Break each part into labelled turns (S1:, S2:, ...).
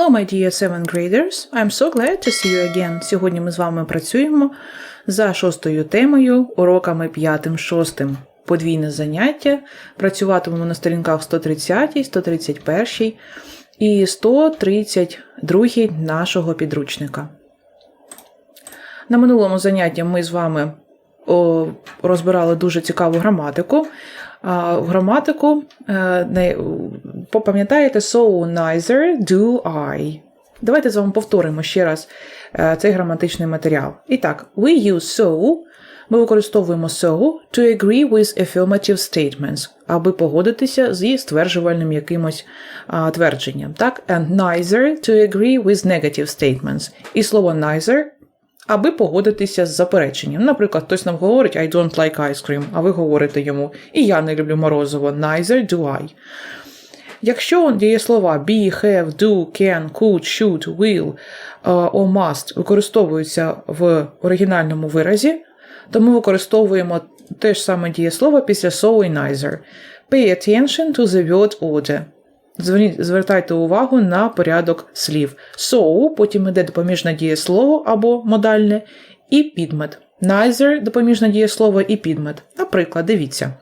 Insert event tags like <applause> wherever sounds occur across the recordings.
S1: Hello, my dear 7 graders. I'm so glad to see you again. Сьогодні ми з вами працюємо за шостою темою, уроками п'ятим шостим. Подвійне заняття. Працюватимемо на сторінках 130, 131 і 132 нашого підручника. На минулому занятті ми з вами розбирали дуже цікаву граматику. А, граматику е, попам'ятаєте so neither do I. Давайте з вами повторимо ще раз е, цей граматичний матеріал. І так, we use so. Ми використовуємо so to agree with affirmative statements, аби погодитися зі стверджувальним якимось а, твердженням. Так? And neither to agree with negative statements. І слово neither аби погодитися з запереченням. Наприклад, хтось нам говорить I don't like ice cream, а ви говорите йому І я не люблю морозиво, neither do I. Якщо дієслова be, have, do, can, could, should, will or must використовуються в оригінальному виразі, то ми використовуємо те ж саме дієслово після so і neither. Pay attention to the word order. Звертайте увагу на порядок слів. So, потім йде допоміжне дієслово або модальне, і підмет. Neither – допоміжне дієслово і підмет. Наприклад, дивіться.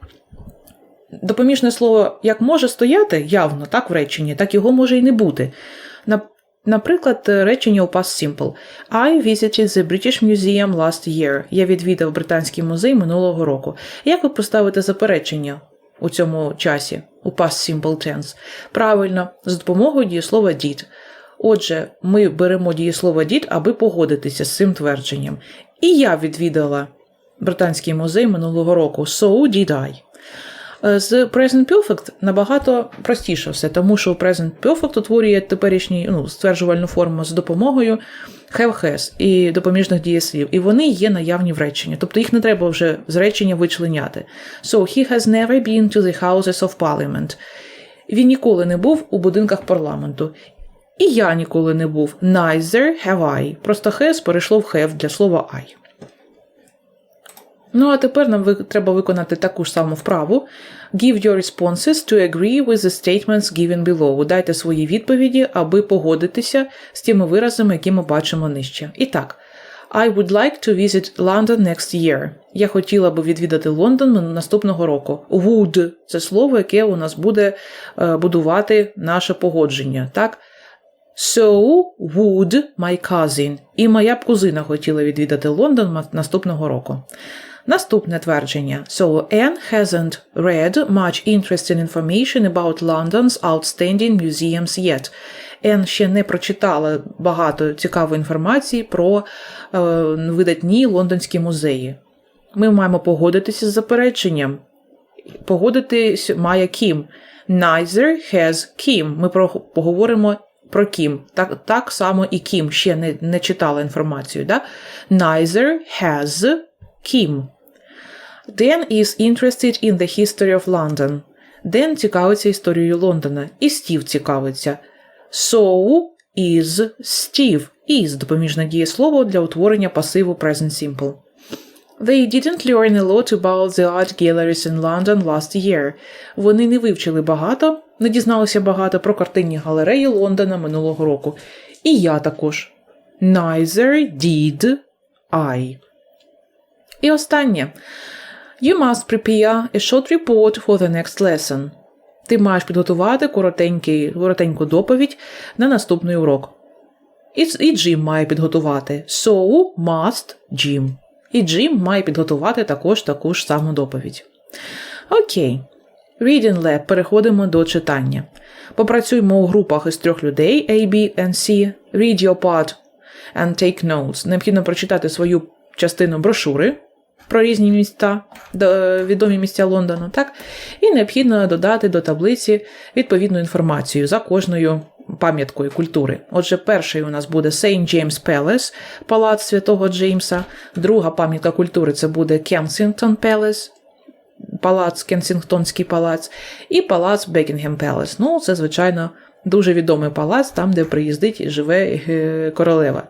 S1: Допоміжне слово як може стояти явно, так в реченні, так його може і не бути. Наприклад, речення у past simple. I visited the British Museum last year. Я відвідав Британський музей минулого року. Як ви поставите заперечення у цьому часі, у past simple tense? Правильно, з допомогою дієслова did. Отже, ми беремо дієслово did, аби погодитися з цим твердженням. І я відвідала Британський музей минулого року. So did I. З Present Perfect набагато простіше все, тому що Present Perfect утворює теперішній ну, стверджувальну форму з допомогою have has і допоміжних дієслів, і вони є наявні в реченні. Тобто їх не треба вже з речення вичленяти. So he has never been to the Houses of Parliament. Він ніколи не був у будинках парламенту. І я ніколи не був. Neither have I. Просто has перейшло в have для слова I. Ну, а тепер нам треба виконати таку ж саму вправу. Give your responses to agree with the statements given below. Дайте свої відповіді, аби погодитися з тими виразами, які ми бачимо нижче. І так, I would like to visit London next year. Я хотіла би відвідати Лондон наступного року. Would – це слово, яке у нас буде будувати наше погодження. Так? So would my cousin. І моя б кузина хотіла відвідати Лондон наступного року. Наступне твердження. So Anne hasn't read much interesting information about London's outstanding museums yet. Енн ще не прочитала багато цікавої інформації про е, видатні лондонські музеї. Ми маємо погодитися з запереченням. Погодитись має Кім. Neither has Кім. Ми про, поговоримо про Кім. Так так само і Кім ще не не читала інформацію. Да? Neither has Кім. Dan is interested in the history of London. Ден цікавиться історією Лондона. І Стів цікавиться. So is Steve. Is допоміжне дієслово для утворення пасиву Present Simple. They didn't learn a lot about the art galleries in London last year. Вони не вивчили багато, не дізналися багато про картинні галереї Лондона минулого року. І я також. Neither did I. І останнє. You must prepare a short report for the next lesson. Ти маєш підготувати коротеньку доповідь на наступний урок. І Джим має підготувати. So must Jim. І Джим має підготувати також таку ж саму доповідь. Окей. Reading Lab. Переходимо до читання. Попрацюємо у групах із трьох людей A, B and C. Read your part and take notes. Необхідно прочитати свою частину брошури про різні міста, відомі місця Лондону, так? І необхідно додати до таблиці відповідну інформацію за кожною пам'яткою культури. Отже, перший у нас буде St. James Palace, палац Святого Джеймса. Друга пам'ятка культури це буде Kensington Palace, палац, Кенсінгтонський палац, і палац Бекінгем Palace. Ну, це, звичайно. Дуже відомий палац, там, де приїздить і живе королева.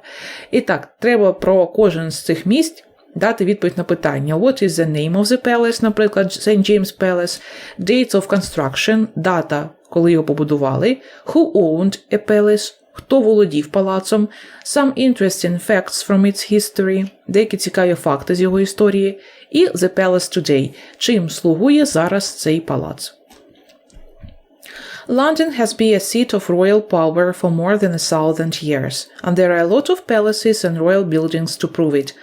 S1: І так, треба про кожен з цих місць дати відповідь на питання: What is the name of the palace, наприклад, St. James Palace, Dates of construction, дата, коли його побудували, Who owned a palace, Хто володів палацом, some interesting facts from its history, деякі цікаві факти з його історії, і The Palace Today, чим слугує зараз цей палац. London has been a seat of royal power for more than a thousand years, and there are a lot of palaces and royal buildings to prove it.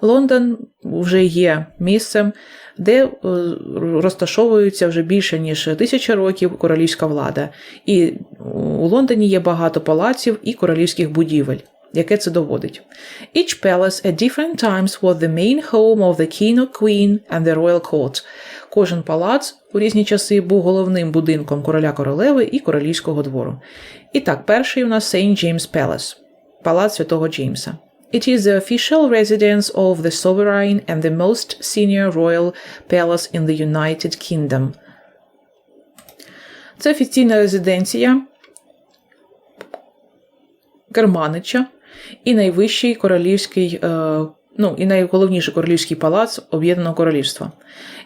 S1: Лондон вже є місцем, де е, розташовується вже більше ніж тисяча років королівська влада. І у Лондоні є багато палаців і королівських будівель. Яке це доводить? Each palace at different times was the main home of the king or queen and the royal court. Кожен палац у різні часи був головним будинком короля королеви і королівського двору. І так, перший у нас St. James Palace, палац святого Джеймса. It is the official residence of the sovereign and the most senior royal palace in the United Kingdom. Це офіційна резиденція Керманича і найвищий королівський, е, ну, і найголовніший королівський палац Об'єднаного Королівства.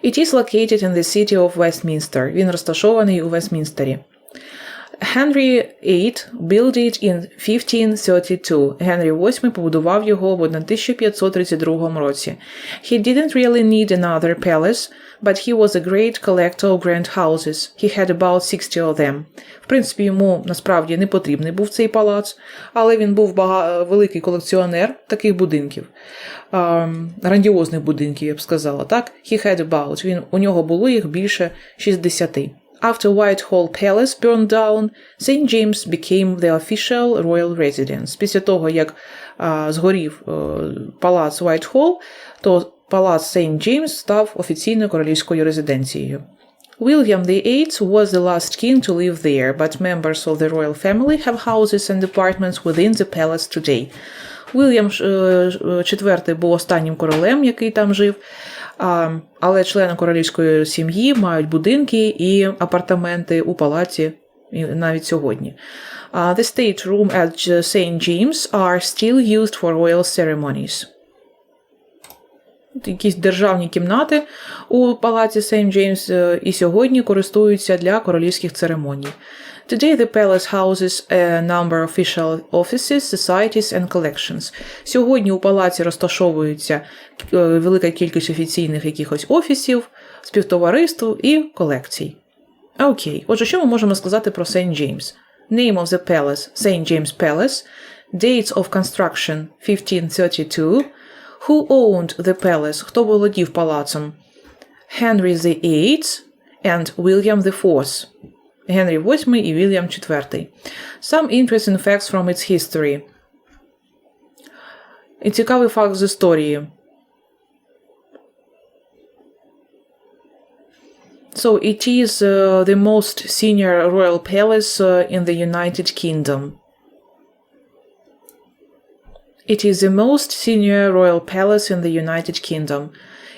S1: It is located in the city of Westminster. Він розташований у Вестмінстері. Henry VIII built it in 1532. Генрі VIII побудував його в 1532 році. He didn't really need another palace, but he was a great collector of grand houses. He had about 60 of them. В принципі, йому насправді не потрібний був цей палац, але він був бага... великий колекціонер таких будинків. Um, грандіозних будинків, я б сказала, так? He had about. Він, у нього було їх більше 60. After Whitehall Palace burned down, St. James became the official royal residence. Після того, як а, згорів а, палац Whitehall, то палац St. James став офіційною королівською резиденцією. William VIII was the last king to live there, but members of the royal family have houses and apartments within the palace today. Вільям IV був останнім королем, який там жив, Але члени королівської сім'ї мають будинки і апартаменти у палаці навіть сьогодні. The state room at St. James are still used for royal ceremonies. Якісь державні кімнати у палаці St. Джеймс і сьогодні користуються для королівських церемоній. Today the palace houses a number of official offices, societies and collections. Сьогодні у палаці розташовується велика кількість офіційних якихось офісів, співтовариств і колекцій. Окей, отже, що ми можемо сказати про St. James? Name of the palace St. James Palace, Dates of construction 1532, Who owned the palace? Хто володів палацом? Henry VIII and William IV. Генрі VIII і Вільям IV. Some interesting facts from its history. І цікавий факт з історії. So it is uh, the most senior royal palace uh, in the United Kingdom. It is the most senior royal palace in the United Kingdom.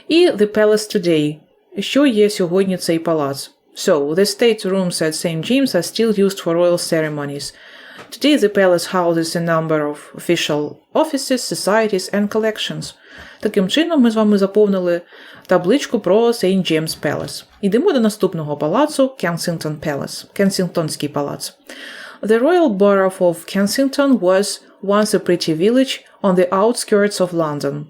S1: І the palace today. Що є сьогодні цей палац? So, the state rooms at St. James are still used for royal ceremonies. Today, the palace houses a number of official offices, societies and collections. Таким чином, ми з вами заповнили табличку про St. James Palace. Йдемо до наступного палацу Kensington Palace, Кенсінгтонський палац. The royal borough of Kensington was once a pretty village on the outskirts of London.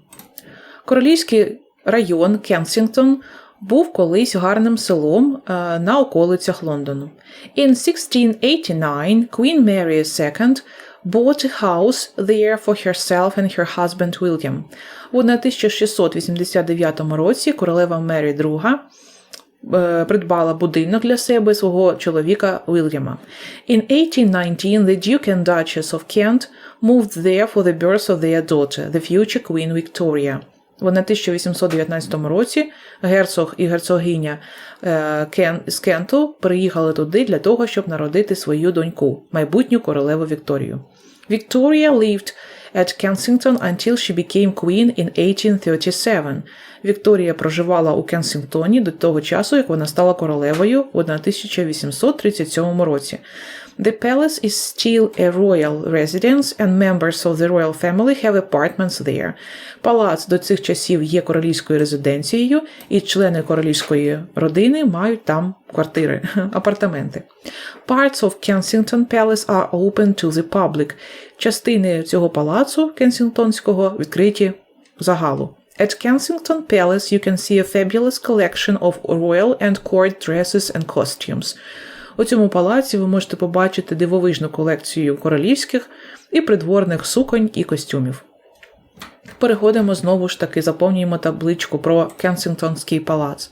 S1: Королівський район Кенсінгтон був колись гарним селом на околицях Лондону. In 1689 Queen Mary II bought a house there for herself and her husband William. У 1689 році королева Мері II придбала будинок для себе свого чоловіка Вільяма. In 1819 the Duke and Duchess of Kent moved there for the birth of their daughter, the future Queen Victoria. В 1819 році герцог і герцогиня Кен з Кенту приїхали туди для того, щоб народити свою доньку, майбутню королеву Вікторію. Victoria lived at Kensington until she became queen in 1837. Вікторія проживала у Кенсінгтоні до того часу, як вона стала королевою у 1837 році. The palace is still a royal residence and members of the royal family have apartments there. Палац до цих часів є королівською резиденцією, і члени королівської родини мають там квартири, <laughs> апартаменти. Parts of Kensington Palace are open to the public. Частини цього палацу Кенсінгтонського відкриті загалу. At Kensington Palace you can see a fabulous collection of royal and court dresses and costumes. У цьому палаці ви можете побачити дивовижну колекцію королівських і придворних суконь і костюмів. Переходимо знову ж таки, заповнюємо табличку про Кенсінгтонський палац.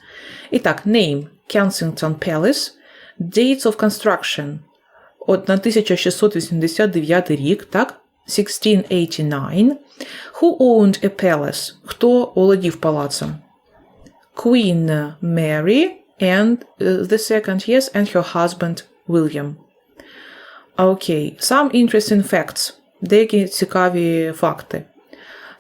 S1: І так, name Kensington Palace, dates of construction от на 1689 рік, так? 1689. Who owned a palace? Хто володів палацом? Queen Mary and uh, the second, yes, and her husband William. Okay, some interesting facts. Деякі цікаві факти.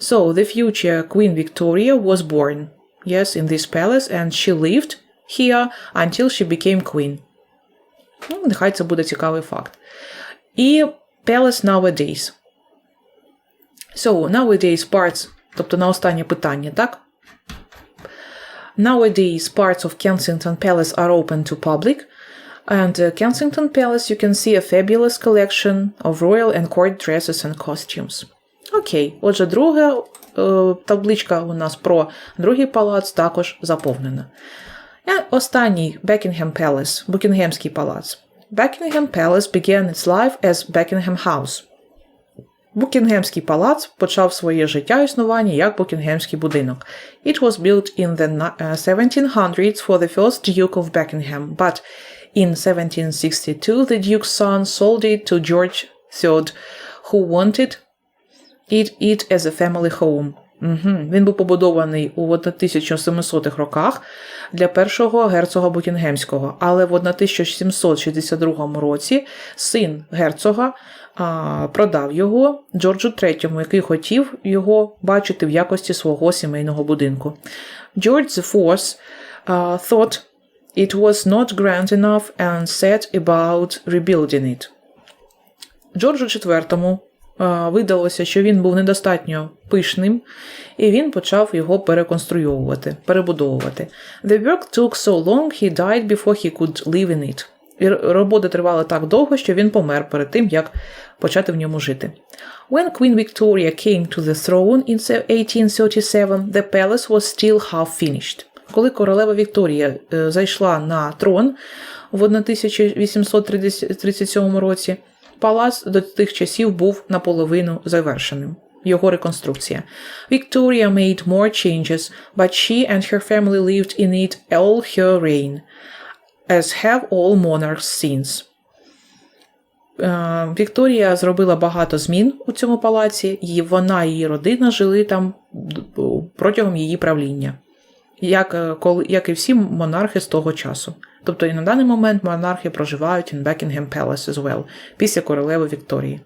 S1: So, the future Queen Victoria was born, yes, in this palace, and she lived here until she became queen. Ну, нехай це буде цікавий факт. І palace nowadays. So, nowadays parts, тобто на останнє питання, так? Nowadays, parts of Kensington Palace are open to public, and uh, Kensington Palace you can see a fabulous collection of royal and court dresses and costumes. Окей, отже, друга е, табличка у нас про другий палац також заповнена. І останній Buckingham Palace, Букінгемський палац. Buckingham Palace began its life as Buckingham House. Букінгемський палац почав своє життя існування як Букінгемський будинок. It was built in the na- uh, 1700s for the first Duke of Buckingham, but in 1762 the Duke's son sold it to George III, who wanted it, it as a family home. Угу. Він був побудований у 1700-х роках для першого герцога Букінгемського, але в 1762 році син герцога а, продав його Джорджу III, який хотів його бачити в якості свого сімейного будинку. George IV thought it was not grand enough and set about rebuilding it. Джорджу IV видалося, що він був недостатньо пишним, і він почав його переконструйовувати, перебудовувати. The work took so long he died before he could live in it. І робота тривала так довго, що він помер перед тим, як почати в ньому жити. When Queen Victoria came to the throne in 1837, the palace was still half finished. Коли королева Вікторія е, зайшла на трон в 1837 році, палац до тих часів був наполовину завершеним. Його реконструкція. Victoria made more changes, but she and her family lived in it all her reign, as have all monarchs since. Е, Вікторія зробила багато змін у цьому палаці, і вона і її родина жили там протягом її правління, як, е, як і всі монархи з того часу. Тобто і на даний момент монархи проживають in Buckingham Palace as well, після королеви Вікторії.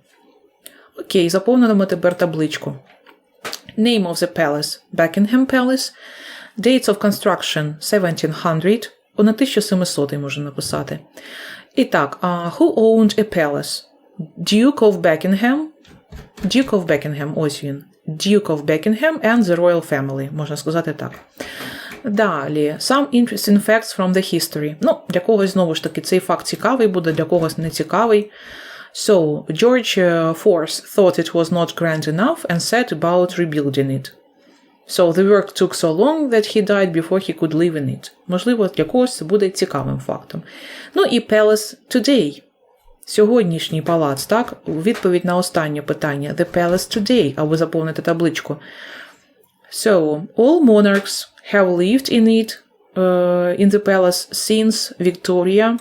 S1: Окей, заповнимо тепер табличку. Name of the palace Buckingham Palace. Dates of construction 1700. О, на 1700 можна написати. І так, а, who owned a palace? Duke of Buckingham. Duke of Buckingham, ось він. Duke of Buckingham and the royal family, можна сказати так. Далі, some interesting facts from the history. Ну, для когось знову ж таки цей факт цікавий буде, для когось не цікавий. So, George uh, IV thought it was not grand enough and set about rebuilding it. So, the work took so long that he died before he could live in it. Можливо, для когось це буде цікавим фактом. Ну і Palace Today. Сьогоднішній палац, так? Відповідь на останнє питання. The Palace Today, або заповнити табличку. So, all monarchs have lived in it, uh, in the palace since Victoria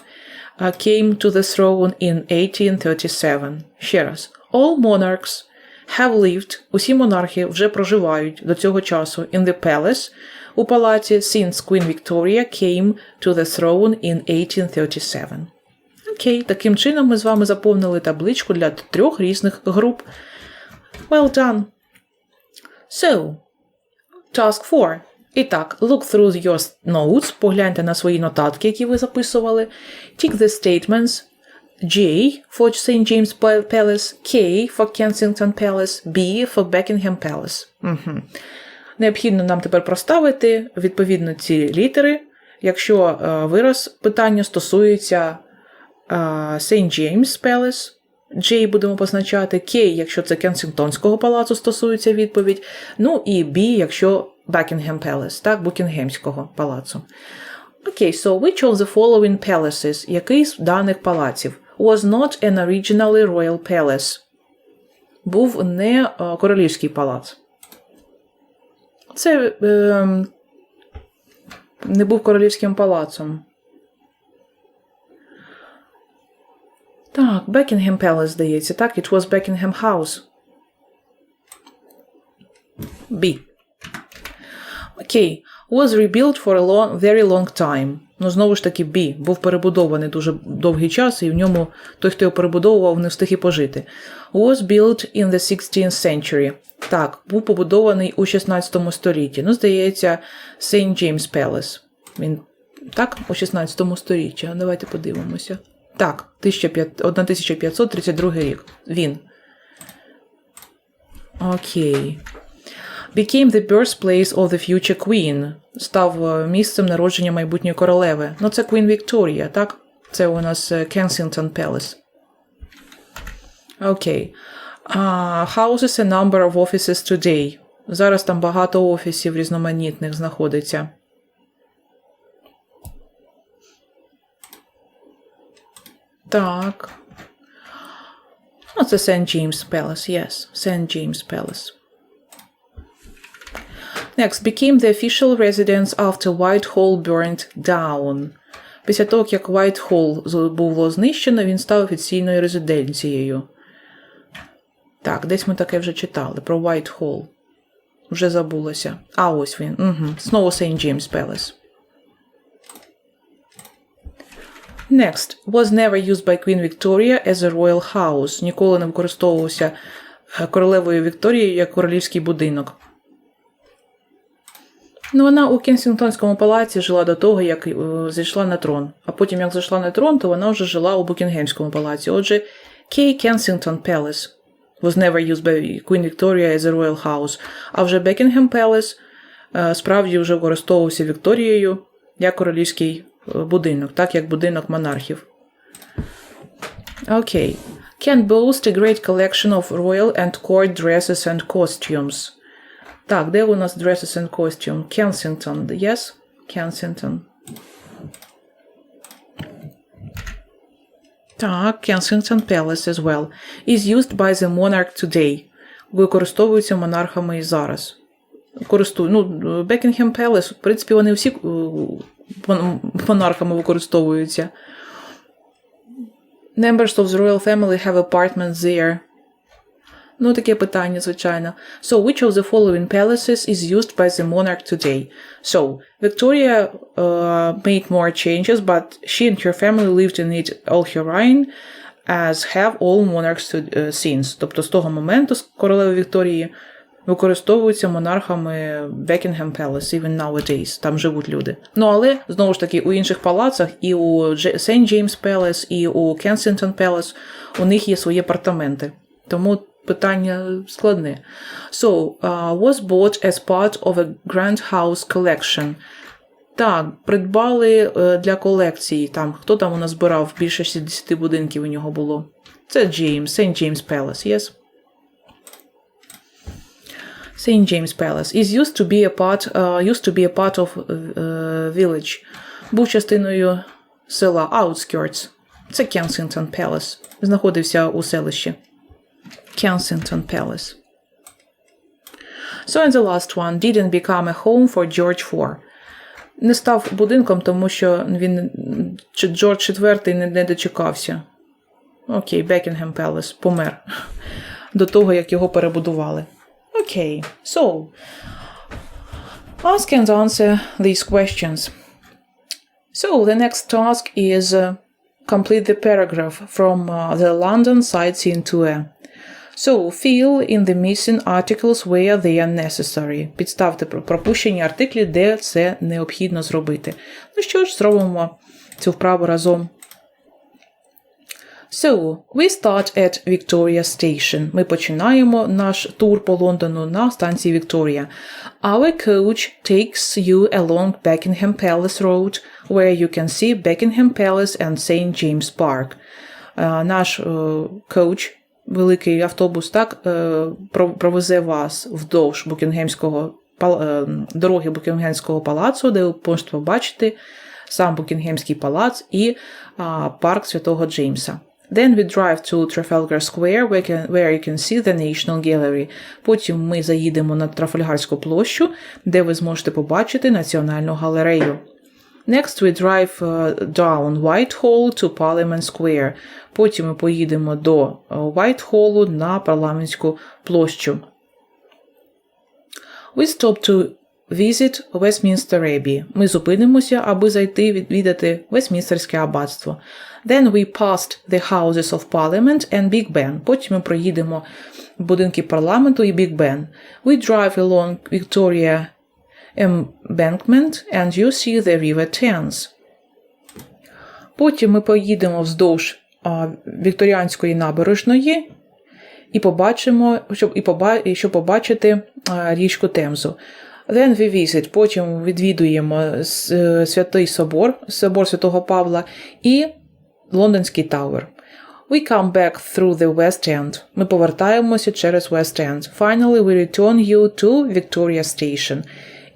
S1: uh, came to the throne in 1837. Ще раз. All monarchs have lived, усі монархи вже проживають до цього часу in the palace, у палаці since Queen Victoria came to the throne in 1837. Окей, таким чином ми з вами заповнили табличку для трьох різних груп. Well done. So, Task 4. І так, look through your notes, погляньте на свої нотатки, які ви записували. Tick the statements J for St. James Palace, K for Kensington Palace, B for Buckingham Palace. Угу. Необхідно нам тепер проставити відповідно ці літери, якщо е, вираз питання стосується е, St. James Palace, J будемо позначати, K, якщо це Кенсінгтонського палацу стосується відповідь, ну і B, якщо Buckingham Palace, так, Букінгемського палацу. Окей, so which of the following palaces, який з даних палаців, was not an originally royal palace? Був не е, королівський палац. Це е, не був королівським палацом. Так, Бекінгем Palace, здається, так, it was Buckingham House. B. Окей. Was rebuilt for a long, very long time. Ну, знову ж таки, B. Був перебудований дуже довгий час, і в ньому той, хто його перебудовував, не встиг і пожити. Was built in the 16th century. Так, був побудований у 16 столітті. Ну, здається, St. James Palace. Він так, у 16 столітті. Давайте подивимося. Так, 1532 рік. Він. Окей. Became the birthplace of the future queen. Став е, місцем народження майбутньої королеви. Ну, це Queen Victoria, так? Це у нас е, Kensington Palace. Окей. Uh, houses a number of offices today. Зараз там багато офісів різноманітних знаходиться. Так. Ну, це St. James Palace, yes. St. James Palace. Next, became the official residence after Whitehall burned down. Після того, як Whitehall було знищено, він став офіційною резиденцією. Так, десь ми таке вже читали про Whitehall. Вже забулося. А ось він. Угу. Знову St. James Palace. Next. Was never used by Queen Victoria as a royal house. Ніколи не використовувався е, королевою Вікторією як королівський будинок. Ну, вона у Кенсінгтонському палаці жила до того, як е, зайшла на трон. А потім, як зайшла на трон, то вона вже жила у Букінгемському палаці. Отже, K. Kensington Palace was never used by Queen Victoria as a royal house. А вже Buckingham Palace е, справді вже використовувався Вікторією як королівський будинок, так як будинок монархів. Окей. Can boast a great collection of royal and court dresses and costumes. Так, де у нас dresses and costume? Kensington, yes? Kensington. Так, Kensington Palace as well. Is used by the monarch today. Використовується монархами і зараз. Користую, ну, Buckingham Palace, в принципі, вони всі е, мон- монархами використовуються. Members of the royal family have apartments there. Ну, таке питання, звичайно. So, which of the following palaces is used by the monarch today? So, Victoria uh, made more changes, but she and her family lived in it all her reign, as have all monarchs uh, since. Тобто з того моменту з королеви Вікторії використовуються монархами Buckingham Palace, even nowadays. Там живуть люди. Ну, але, знову ж таки, у інших палацах, і у St. James Palace, і у Kensington Palace, у них є свої апартаменти. Тому питання складне. So, uh, was bought as part of a Grand House collection. Так, придбали е, для колекції. Там, хто там у нас збирав? Більше 60 будинків у нього було. Це Джеймс, St. James Palace, yes? St. James Palace is used to be a part, uh, used to be a part of uh, village. Був частиною села Outskirts. Це Kensington Palace. Знаходився у селищі. Kensington Palace. So, and the last one didn't become a home for George IV. Не став будинком, тому що він Джордж IV не, не дочекався. Окей, Бекінгем Palace помер до того, як його перебудували. Окей, so ask and answer these questions. So the next task is uh, complete the paragraph from uh, the London sightseeing tour. So fill in the missing articles where they are necessary. Підставте про- пропущені артиклі, де це необхідно зробити. Ну що ж, зробимо цю вправу разом. So, we start at Victoria Station. Ми починаємо наш тур по Лондону на станції Вікторія. Our coach takes you along Buckingham Palace Road, where you can see Buckingham Palace and St. James Park. Е, Наш е, коуч, великий автобус, так, про- провезе вас вздовж Букінгемського дороги Букінгемського палацу, де ви можете побачити сам Букінгемський палац і парк Святого Джеймса. Then we drive to Trafalgar Square, where, can, where you can see the National Gallery. Потім ми заїдемо на Трафальгарську площу, де ви зможете побачити Національну галерею. Next we drive uh, down Whitehall to Parliament Square. Потім ми поїдемо до е, Whitehall на парламентську площу. We stop to visit Westminster Abbey. Ми зупинимося, аби зайти відвідати Вестмінстерське аббатство. Then we passed the Houses of Parliament and Big Ben. Потім ми проїдемо будинки парламенту і Big Ben. We drive along Victoria Embankment and you see the River Thames. Потім ми поїдемо вздовж а, Вікторіанської набережної і побачимо, щоб, і поба, і щоб побачити а, річку Темзу. We visit, потім відвідуємо е, Святий Собор, Собор Святого Павла і Лондонський Тауер. We come back through the West End. Ми повертаємося через West End. Finally, we return you to Victoria Station.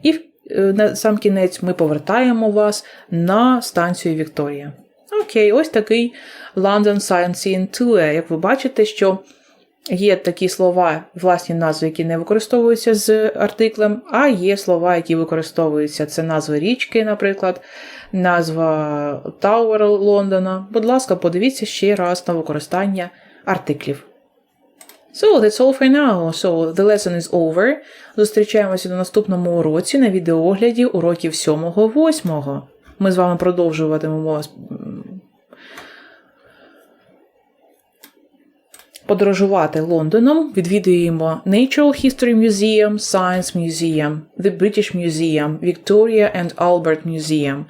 S1: І е, на сам кінець ми повертаємо вас на станцію Вікторія. Окей, ось такий London Science Tour. Як ви бачите, що є такі слова, власні назви, які не використовуються з артиклем, а є слова, які використовуються. Це назва річки, наприклад, назва Тауера Лондона. Будь ласка, подивіться ще раз на використання артиклів. So, that's all for now. So, the lesson is over. Зустрічаємося на наступному уроці на відеоогляді уроків 7-8. Ми з вами продовжуватимемо подорожувати Лондоном. Відвідуємо Natural History Museum, Science Museum, The British Museum, Victoria and Albert Museum.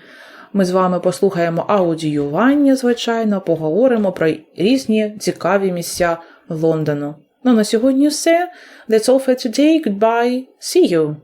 S1: Ми з вами послухаємо аудіювання, звичайно, поговоримо про різні цікаві місця Лондону. Ну, на сьогодні все. That's all for today. Goodbye. See you.